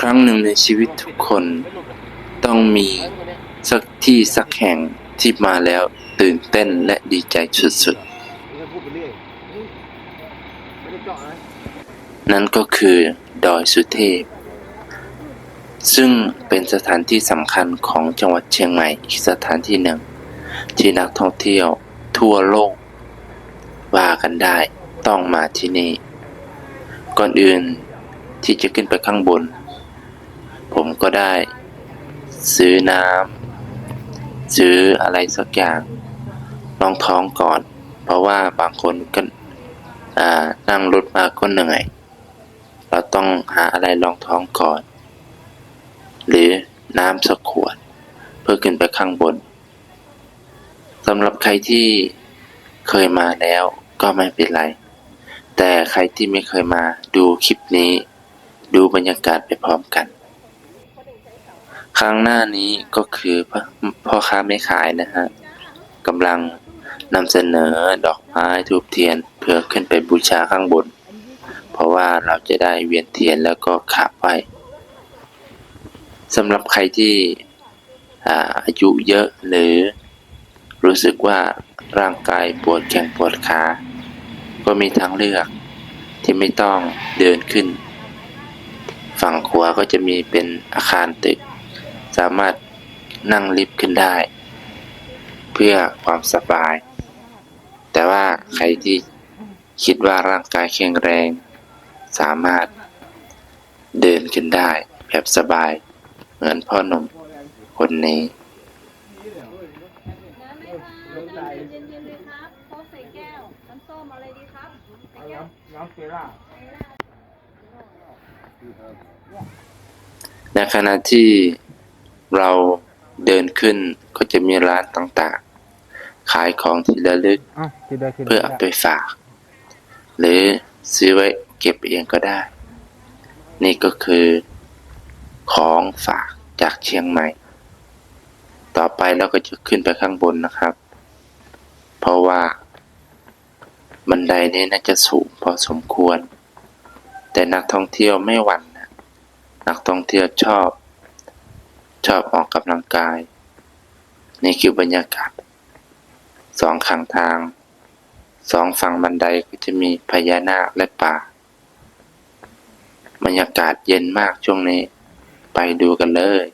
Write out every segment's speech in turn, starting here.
ครั้งหนึ่งในชีวิตทุกคน ต้องมีสักที่สักแห่งที่มาแล้วตื่นเต้นและดีใจสุดๆ นั่นก็คือดอยสุเทพ ซึ่งเป็นสถานที่สำคัญของจังหวัดเชียงใหม่อีกสถานที่หนึ่ง ที่นักท่องเที่ยวทั่วโลกว่ากันได้ต้องมาที่นี่ ก่อนอื่นที่จะขึ้นไปข้างบน มก็ได้ ซื้อน้ำซื้ออะไรสักอย่างรองท้องก่อน เพราะว่าบางคนก็นั่งรถมาก็เหนื่อย เราต้องหาอะไรรองท้องก่อน หรือน้ำสักขวด เพื่อขึ้นไปข้างบนสำหรับใครที่เคยมาแล้วก็ไม่เป็นไร แต่ใครที่ไม่เคยมาดูคลิปนี้ ดูบรรยากาศไปพร้อมกัน ครั้งหน้านี้ก็คือพ่อค้าไม่ขายนะฮะกำลังนำเสนอดอกไม้ทูบเทียนเพื่อขึ้นไปบูชาข้างบน เพราะว่าเราจะได้เวียนเทียนแล้วก็ขาบไหวสำหรับใครที่อายุเยอะหรือรู้สึกว่าร่างกายปวดแขนปวดขา ก็มีทางเลือกที่ไม่ต้องเดินขึ้น ฝั่งขวาก็จะมีเป็นอาคารตึก สามารถนั่งลิฟต์ขึ้นได้ เพื่อความสบาย แต่ว่าใครที่คิดว่าร่างกายแข็งแรง สามารถเดินขึ้นได้แบบสบาย เหมือนพ่อหนุ่มคนนี้น้ำไหมคะน้ำเย็นๆเลยครับโค้กใส่แก้วน้ำส้มอะไรดีครับใส่แก้วน้ำเกล่าในขณะที่ เราเดินขึ้นก็จะมีร้านต่างๆ ขายของที่ระลึก อ้าวคิดได้คิดได้เพื่อเอาไปฝาก หรือซื้อไว้เก็บเองก็ได้ นี่ก็คือของฝากจากเชียงใหม่ ต่อไปเราก็จะขึ้นไปข้างบนนะครับ เพราะว่า บันไดนี้น่าจะสูงพอสมควร แต่นักท่องเที่ยวไม่หวั่นนะนักท่องเที่ยวชอบ ชอบออกกำลังกาย นี่คือบรรยากาศสองข้างทาง สองฝั่งบันไดก็จะมีพญานาคและป่า บรรยากาศเย็นมากช่วงนี้ ไปดูกันเลย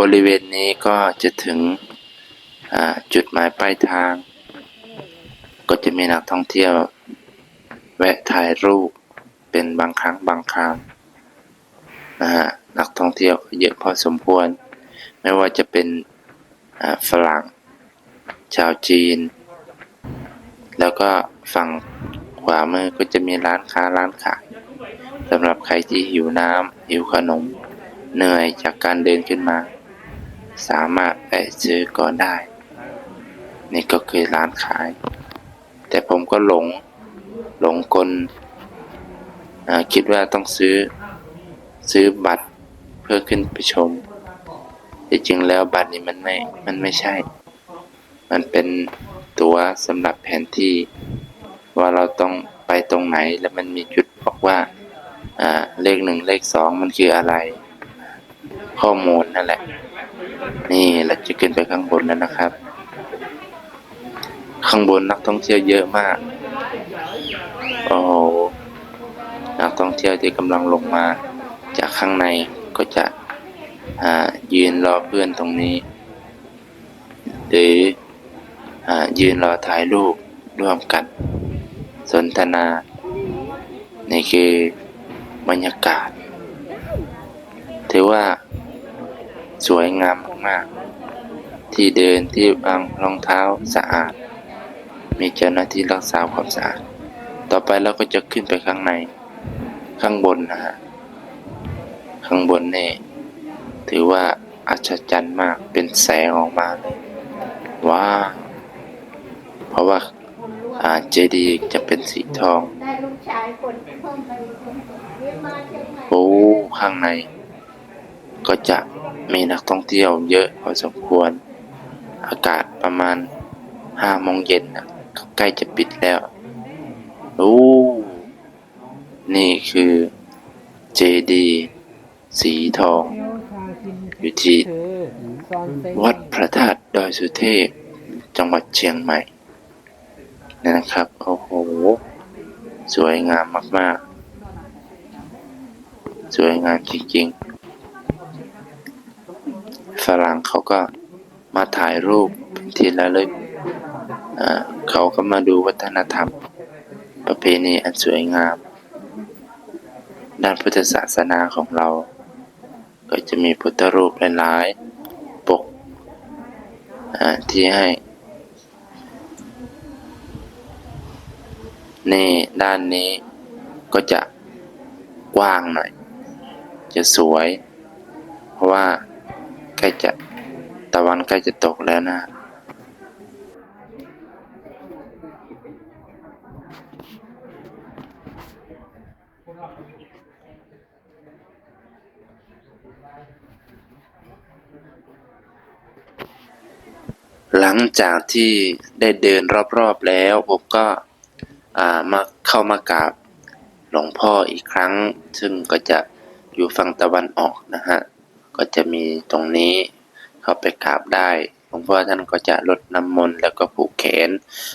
บริเวณนี้ก็จะถึงจุดหมายปลายทาง ก็จะมีนักท่องเที่ยว แวะถ่ายรูปเป็นบางครั้งบางคราวนะฮะนักท่องเที่ยวเยอะพอสมควร ไม่ว่าจะเป็นฝรั่ง ชาวจีน แล้วก็ฝั่งขวามือก็จะมีร้านค้าร้านขายสำหรับใครที่หิวน้ำหิวขนมเหนื่อยจากการเดินขึ้นมา สามารถไปซื้อก่อนได้ นี่ก็คือร้านขาย แต่ผมก็หลงหลงกลคิดว่าต้องซื้อซื้อบัตรเพื่อขึ้นไปชมแต่จริงแล้วบัตรนี้มันไม่ มันไม่ใช่ มันเป็นตั๋วสำหรับแผนที่ว่าเราต้องไปตรงไหนแล้วมันมีจุดบอกว่าเลขหนึ่งเลขสองมันคืออะไร ข้อมูลนั่นแหละ นี่เราจะขึ้นไปข้างบนแล้วนะครับ ข้างบนนักท่องเที่ยวเยอะมากโอ้นักท่องเที่ยวที่กำลังลงมา จากข้างในก็จะยืนรอเพื่อนตรงนี้ หรืออยืนรอถ่ายรูปร่วมกัน สนทนา นี่คือบรรยากาศ ถือว่า สวยงามมากๆ ที่เดินที่วางรองเท้าสะอาด มีเจ้าหน้าที่รักษาความสะอาด ต่อไปเราก็จะขึ้นไปข้างใน ข้างบนนะฮะ ข้างบนนี่ถือว่าอัศจรรย์มาก เป็นแสงออกมาเลยว้าเพราะว่าอาเจดีย์จะเป็นสีทอง โอ้ ข้างใน ก็จะมีนักท่องเที่ยวเยอะพอสมควร อากาศประมาณห้าโมงเย็นนะใกล้จะปิดแล้วโอ้นี่คือเจดีสีทอง อยู่ที่วัดพระธาตุดอยสุเทพ จังหวัดเชียงใหม่นี่นะครับ โอ้โห สวยงามมาก ๆ สวยงามจริง ๆ ฝรั่งเขาก็มาถ่ายรูปเป็นที่ระลึกเขาก็มาดูวัฒนธรรม ประเพณีอันสวยงาม ด้านพุทธศาสนาของเรา ก็จะมีพุทธรูปหลายๆปกที่ให้ นี่ด้านนี้ก็จะกว้างหน่อย จะสวย เพราะว่า ใกล้จะตะวันใกล้จะตกแล้วนะหลังจากที่ได้เดินรอบๆแล้วผมก็มาเข้ามากราบหลวงพ่ออีกครั้ง ซึ่งก็จะอยู่ฝั่งตะวันออกนะฮะ ก็จะมีตรงนี้เข้าไปกราบได้หลวงพ่อท่านก็จะลดน้ำมนต์แล้วก็ผูกแขน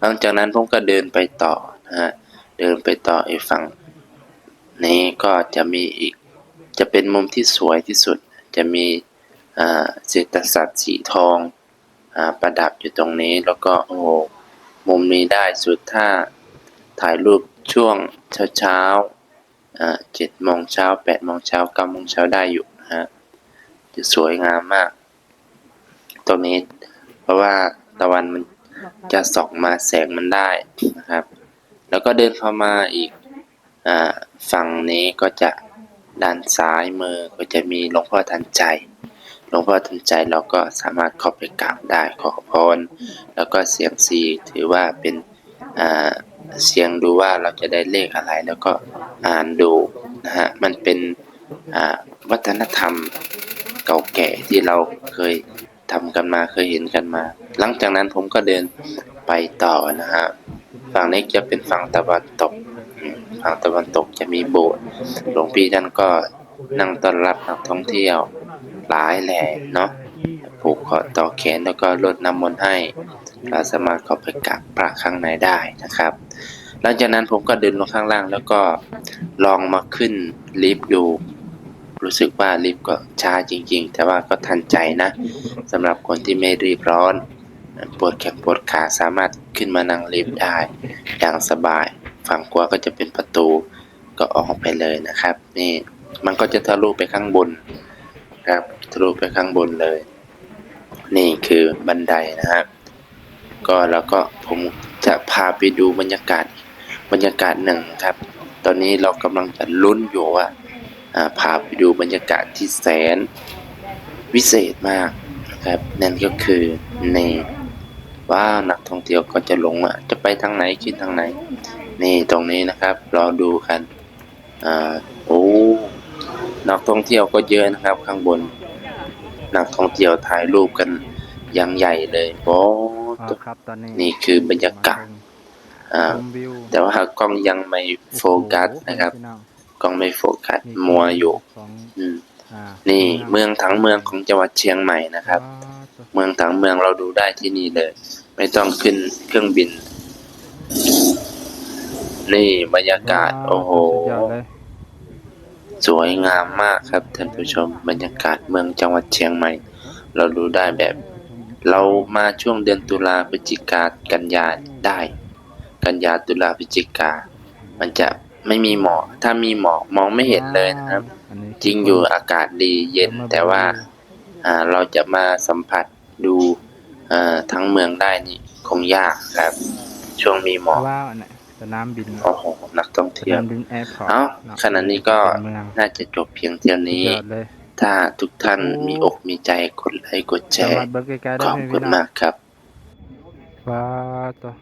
หลังจากนั้นผมก็เดินไปต่อนะฮะเดินไปต่ออีกฝั่ง นี้ก็จะมีอีก จะเป็นมุมที่สวยที่สุด จะมีเศรษฐศาสตร์สีทองอประดับอยู่ตรงนี้แล้วก็โอ้โหมุมนี้ได้สุดถ้าถ่ายรูปช่วงเช้าเช้าเจ็ดโมงเช้าแปดโมงเช้าเก้าโมงเช้าได้อยู่นะฮะ จะสวยงามมาก ตรงนี้ เพราะว่าตะวันมันจะส่องมาแสงมันได้นะครับ แล้วก็เดินเข้ามาอีกอฝั่งนี้ก็จะด้านซ้ายมือก็จะมีหลวงพ่อทันใจ หลวงพ่อทันใจเราก็สามารถเข้าไปกราบได้ขอพร แล้วก็เสียงซีถือว่าเป็นเสียงดูว่าเราจะได้เลขอะไร แล้วก็อ่านดูนะฮะ มันเป็นวัฒนธรรม เก่าแก่ที่เราเคยทำกันมาเคยเห็นกันมา หลังจากนั้นผมก็เดินไปต่อนะฮะฝั่งนี้จะเป็นฝั่งตะวันตกฝั่งตะวันตกจะมีโบสถ์หลวงพี่ท่านก็นั่งต้อนรับนักท่องเที่ยวหลายแหล่เนาะผูกคอต่อแขนแล้วก็ลดน้ำมนต์ให้ เราสามารถเข้าไปกราบพระข้างในได้นะครับ หลังจากนั้นผมก็เดินลงข้างล่างแล้วก็ลองมาขึ้นลิฟต์ดู รู้สึกว่าลิฟต์ก็ช้าจริง ๆ แต่ว่าก็ทันใจนะสำหรับคนที่ไม่รีบร้อนปวดแขนปวดขาสามารถขึ้นมานั่งลิฟต์ได้ อย่างสบาย ฝั่งขวาก็จะเป็นประตูก็ออกไปเลยนะครับ นี่มันก็จะทะลุไปข้างบนครับทะลุไปข้างบนเลย นี่คือบันไดนะครับ ก็แล้วก็ผมจะพาไปดูบรรยากาศบรรยากาศหนึ่งครับ ตอนนี้เรากำลังจะลุ้นอยู่ว่า พาไปดูบรรยากาศที่แสน วิเศษมากนะครับ นั่นก็คือในว่านักท่องเที่ยวก็จะลงอะจะไปทางไหนขึ้นทางไหน นี่ตรงนี้นะครับรอดูกันอ่าโอ้นักท่องเที่ยวก็เยอะนะครับ ข้างบน นักท่องเที่ยวถ่ายรูปกันอยังใหญ่เลยโอ้อ่าครับตอนนี้นี่คือบรรยากาศอ่าชมวิวแต่ว่ากล้องยังไม่โฟกัสนะครับ พี่องกล้องไม่โฟกัสนี่มัวอยู่ของอืมอ่านี่เมืองทั้งเมืองของจังหวัดเชียงใหม่นะครับว้าวตัวเมืองทั้งเมืองเราดูได้ที่นี่เลย ไม่ต้องขึ้นเครื่องบิน นี่บรรยากาศ โอ้โหสุดยอดเลยสวยงามมากครับท่านผู้ชม บรรยากาศเมืองจังหวัดเชียงใหม่ เราดูได้แบบ เรามาช่วงเดือนตุลาพฤศจิกากันยาได้ กันยาตุลาพฤศจิกา มันจะ ไม่มีหมอกถ้ามีหมอกมองไม่เห็นเลยนะครับอันนี้จริงอยู่อากาศดีเย็นแต่ว่าอ่าเราจะมาสัมผัสดูอ่าทั้งเมืองได้นี่คงยากครับ ช่วงมีหมอกว้าวอันนี้สนามบินโอ้โหนักท่องสเที่ยวนามบินแอร์พอร์ตเอาเะขณะนี้ก็เมืองน่าจะจบเพียงเท่าสุดนี้ยอดเลยถ้าทุกท่านมีอกมีใจกดไลค์กดแชสวัร์สดีเบิร์กไกลๆขได้อบไหมคุพี่ณน้องมากครับว้าตัว